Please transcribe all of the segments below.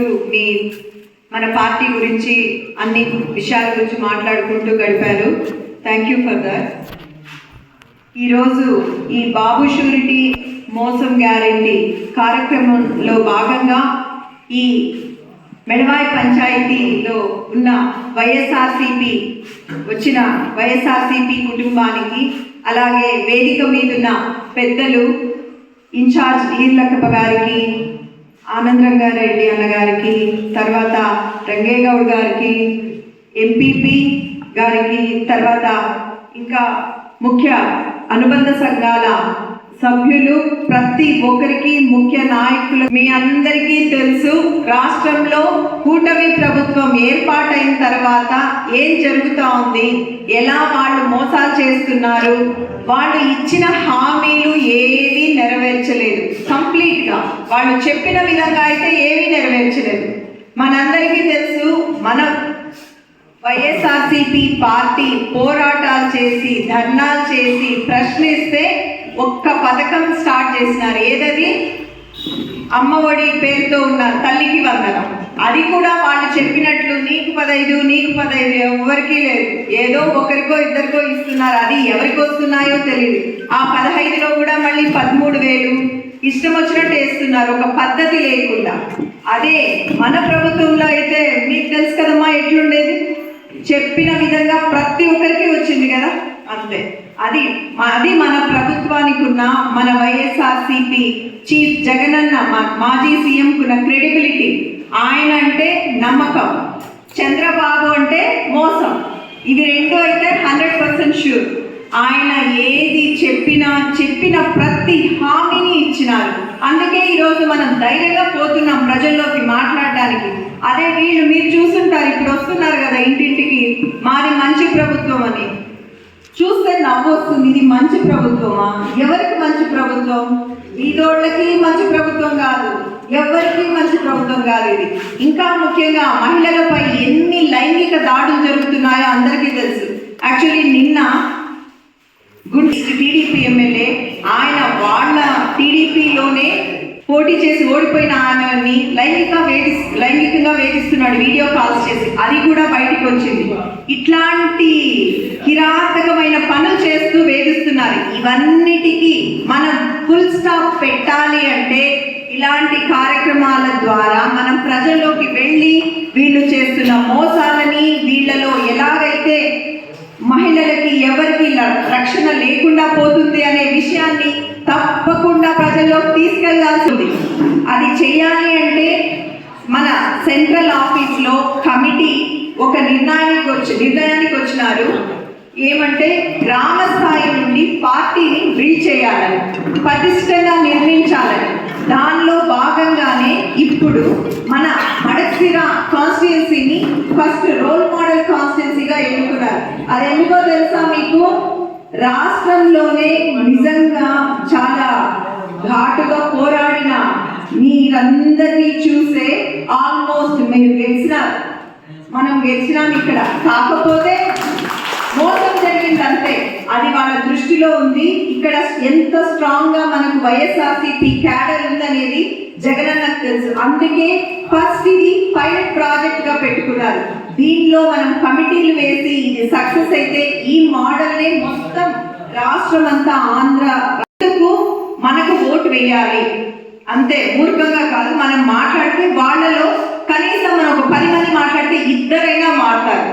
మీ మన పార్టీ గురించి అన్ని విషయాల గురించి మాట్లాడుకుంటూ గడిపారు. థ్యాంక్ యూ ఫర్ దట్ ఈరోజు ఈ బాబు షూరిటీ మోసం గ్యారెంటీ కార్యక్రమంలో భాగంగా ఈ మెడవాయి పంచాయతీలో ఉన్న వైఎస్ఆర్సిపి వచ్చిన వైఎస్ఆర్సిపి కుటుంబానికి అలాగే వేదిక మీదున్న పెద్దలు ఇన్ఛార్జ్ ఈర్లకప్ప గారికి ఆనందరంగారెడ్డి రంగారెడ్డి అన్నగారికి తర్వాత రంగేగౌడ్ గారికి ఎంపీపీ గారికి తర్వాత ఇంకా ముఖ్య అనుబంధ సంఘాల సభ్యులు ప్రతి ఒక్కరికి ముఖ్య నాయకులు. మీ అందరికీ తెలుసు రాష్ట్రంలో కూటమి ప్రభుత్వం ఏర్పాటైన తర్వాత ఏం జరుగుతూ ఉంది? ఎలా వాళ్ళు మోసాలు చేస్తున్నారు? వాళ్ళు ఇచ్చిన హామీలు ఏవి నెరవేర్చలేదు. కంప్లీట్గా వాళ్ళు చెప్పిన విధంగా అయితే ఏమీ నెరవేర్చలేదు. మనందరికీ తెలుసు మన వైఎస్ఆర్సిపి పార్టీ పోరాటాలు చేసి ధర్నాలు చేసి ప్రశ్నిస్తే ఒక్క పథకం స్టార్ట్ చేసినారు. ఏదది? అమ్మఒడి పేరుతో ఉన్న తల్లికి వందనం. అది కూడా వాళ్ళు చెప్పినట్లు నీకు పదైదు నీకు పదైదు ఎవరికీ లేదు. ఏదో ఒకరికో ఇద్దరికో ఇస్తున్నారు. అది ఎవరికి వస్తున్నాయో తెలియదు ఆ పదహైదులో కూడా మళ్ళీ పదమూడు వేలు ఇష్టం వచ్చినట్టు వేస్తున్నారు. ఒక పద్ధతి లేకుండా. అదే మన ప్రభుత్వంలో అయితే మీకు తెలుసు కదమ్మా ఎట్లుండేది? చెప్పిన విధంగా ప్రతి ఒక్కరికి వచ్చింది కదా? అంతే. అది అది మన ప్రభుత్వానికి ఉన్న మన వైఎస్ఆర్సిపి చీఫ్ జగనన్న మాజీ సీఎంకున్న క్రెడిబిలిటీ. ఆయన అంటే నమ్మకం. చంద్రబాబు అంటే మోసం. ఇవి రెండు అయితే హండ్రెడ్ పర్సెంట్ షూర్. ఆయన ఏది చెప్పినా చెప్పిన ప్రతి హామీని ఇచ్చినారు. అందుకే ఈరోజు మనం ధైర్యంగా పోతున్నాం ప్రజల్లోకి మాట్లాడడానికి. అదే వీళ్ళు మీరు చూస్తుంటారు ఇప్పుడు వస్తున్నారు కదా ఇంటింటికి. మాది మంచి ప్రభుత్వం అని. చూస్తే నవ్వు వస్తుంది ఇది మంచి ప్రభుత్వమా? ఎవరికి మంచి ప్రభుత్వం? వీధోళ్ళకి మంచి ప్రభుత్వం కాదు. ఎవరికి మంచి ప్రభుత్వం కాదు ఇది. ఇంకా ముఖ్యంగా మహిళలపై ఎన్ని లైంగిక దాడులు జరుగుతున్నాయో అందరికీ తెలుసు. యాక్చువల్లీ నిన్న గుడ్ టీడీపీ ఎమ్మెల్యే ఆయన వాళ్ళ టీడీపీలోనే పోటీ చేసి ఓడిపోయిన ఆమెని లైంగిక వేధి లైంగికంగా వేధిస్తున్నాడు వీడియో కాల్స్ చేసి. అది కూడా బయటికి వచ్చింది. ఇట్లాంటి కిరాతకమైన పనులు చేస్తూ వేధిస్తున్నారు. ఇవన్నిటికీ మనం ఫుల్ స్టాప్ పెట్టాలి అంటే ఇలాంటి కార్యక్రమాల ద్వారా మనం ప్రజల్లోకి వెళ్ళి వీళ్ళు చేస్తున్న మోసాలని వీళ్ళలో ఎలాగైతే మహిళలకి ఎవరికి ల- రక్షణ లేకుండా పోతుంది అనే విషయాన్ని తప్ప ప్రజల్లోకి తీసుకెళ్ళాల్సింది. అది చేయాలి అంటే మన సెంట్రల్ ఆఫీస్లో కమిటీ ఒక నిర్ణయానికి వచ్చి నిర్ణయానికి వచ్చినారు. ఏమంటే గ్రామ స్థాయి నుండి పార్టీని బిల్డ్ చేయాలని పటిష్టంగా నిర్మించాలని. దానిలో భాగంగానే ఇప్పుడు మన మడక్సిర కాన్స్టిట్యున్సీని ఫస్ట్ రోల్ మోడల్ కాన్స్టిట్యున్సీగా ఎన్నుకున్నారు. అది ఎందుకో తెలుసా మీకు? రాష్ట్రంలోనే నిజంగా చాలా ఘాటుగా పోరాడిన మీరందరినీ చూసే ఆల్మోస్ట్ మీరు గెలిచినారు. మనం గెలిచినాం ఇక్కడ. కాకపోతే మోసం జరిగింది అంతే అది వాళ్ళ దృష్టిలో ఉంది. ఇక్కడ ఎంత స్ట్రాంగ్గా మనకు వైఎస్ఆర్సీపీ క్యాడర్ ఉందనేది జగనన్నకు తెలుసు. అందుకే ఫస్ట్ ఇది పైలట్ ప్రాజెక్ట్గా పెట్టుకున్నారు. దీనిలో మనం కమిటీలు వేసి ఇది సక్సెస్ అయితే ఈ మోడల్నే మొత్తం రాష్ట్రం అంతా ఆంధ్ర వేయాలి. అంతే మూర్ఖంగా కాదు మనం మాట్లాడితే వాళ్ళలో కనీసం మనం ఒక పది మంది మాట్లాడితే ఇద్దరైనా మారుతారు.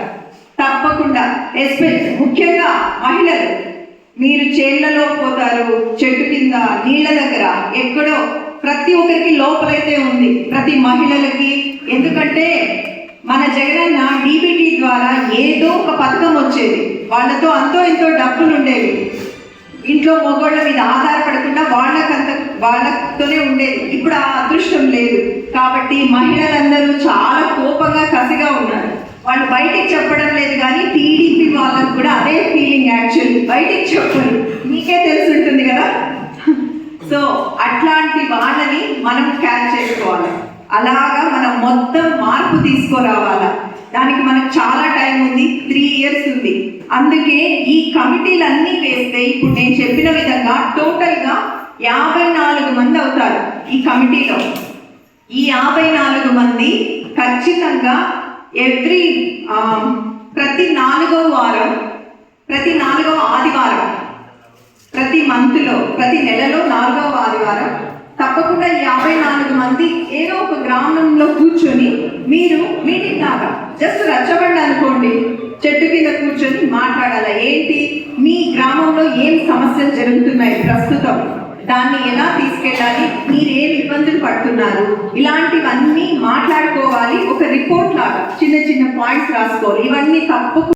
తప్పకుండా ఎస్పెషల్ ముఖ్యంగా మహిళలు. మీరు చేళ్ళలో పోతారు చెట్టు కింద నీళ్ళ దగ్గర ఎక్కడో ప్రతి ఒక్కరికి లోపలైతే ఉంది ప్రతి మహిళలకి. ఎందుకంటే మన జగనన్న డీబీటీ ద్వారా ఏదో ఒక పథకం వచ్చేది. వాళ్ళతో అంతో ఎంతో డబ్బులు ఉండేవి ఇంట్లో మగోళ్ళ మీద ఆధారపడకుండా వాళ్ళకంత వాళ్ళతోనే ఉండేది. ఇప్పుడు ఆ అదృష్టం లేదు. కాబట్టి మహిళలందరూ చాలా కోపంగా కసిగా ఉన్నారు. వాళ్ళు బయటికి చెప్పడం లేదు కానీ టీడీపీ వాళ్ళకు కూడా అదే ఫీలింగ్ యాక్చువల్లీ బయటికి చెప్పరు. మీకే తెలిసి ఉంటుంది కదా? సో అట్లాంటి వాళ్ళని మనం క్యాచ్ చేసుకోవాలి. అలాగా మనం మొత్తం మార్పు తీసుకురావాలా. దానికి మనకు చాలా టైం ఉంది. త్రీ ఇయర్స్ ఉంది. అందుకే ఈ కమిటీలన్నీ వేస్తే ఇప్పుడు నేను చెప్పిన విధంగా టోటల్గా యాభై నాలుగు మంది అవుతారు ఈ కమిటీలో. ఈ యాభై నాలుగు మంది ఖచ్చితంగా ఎవ్రీ ప్రతి నాలుగో వారం ప్రతి నాలుగవ ఆదివారం ప్రతి మంత్లో ప్రతి నెలలో నాలుగవ ఆదివారం తప్పకుండా యాభై నాలుగు మంది ఏదో ఒక గ్రామంలో కూర్చొని మీరు మీటింగ్ కాక జస్ట్ రచ్చబండి అనుకోండి. చెట్టు కింద కూర్చొని మాట్లాడాలి? ఏంటి? మీ గ్రామంలో ఏం సమస్యలు జరుగుతున్నాయి ప్రస్తుతం? దాన్ని ఎలా తీసుకెళ్ళాలి? మీరు ఏం ఇబ్బందులు పడుతున్నారు? ఇలాంటివన్నీ మాట్లాడుకోవాలి. ఒక రిపోర్ట్ లాగా చిన్న చిన్న పాయింట్స్ రాసుకోవాలి. ఇవన్నీ తప్పకుండా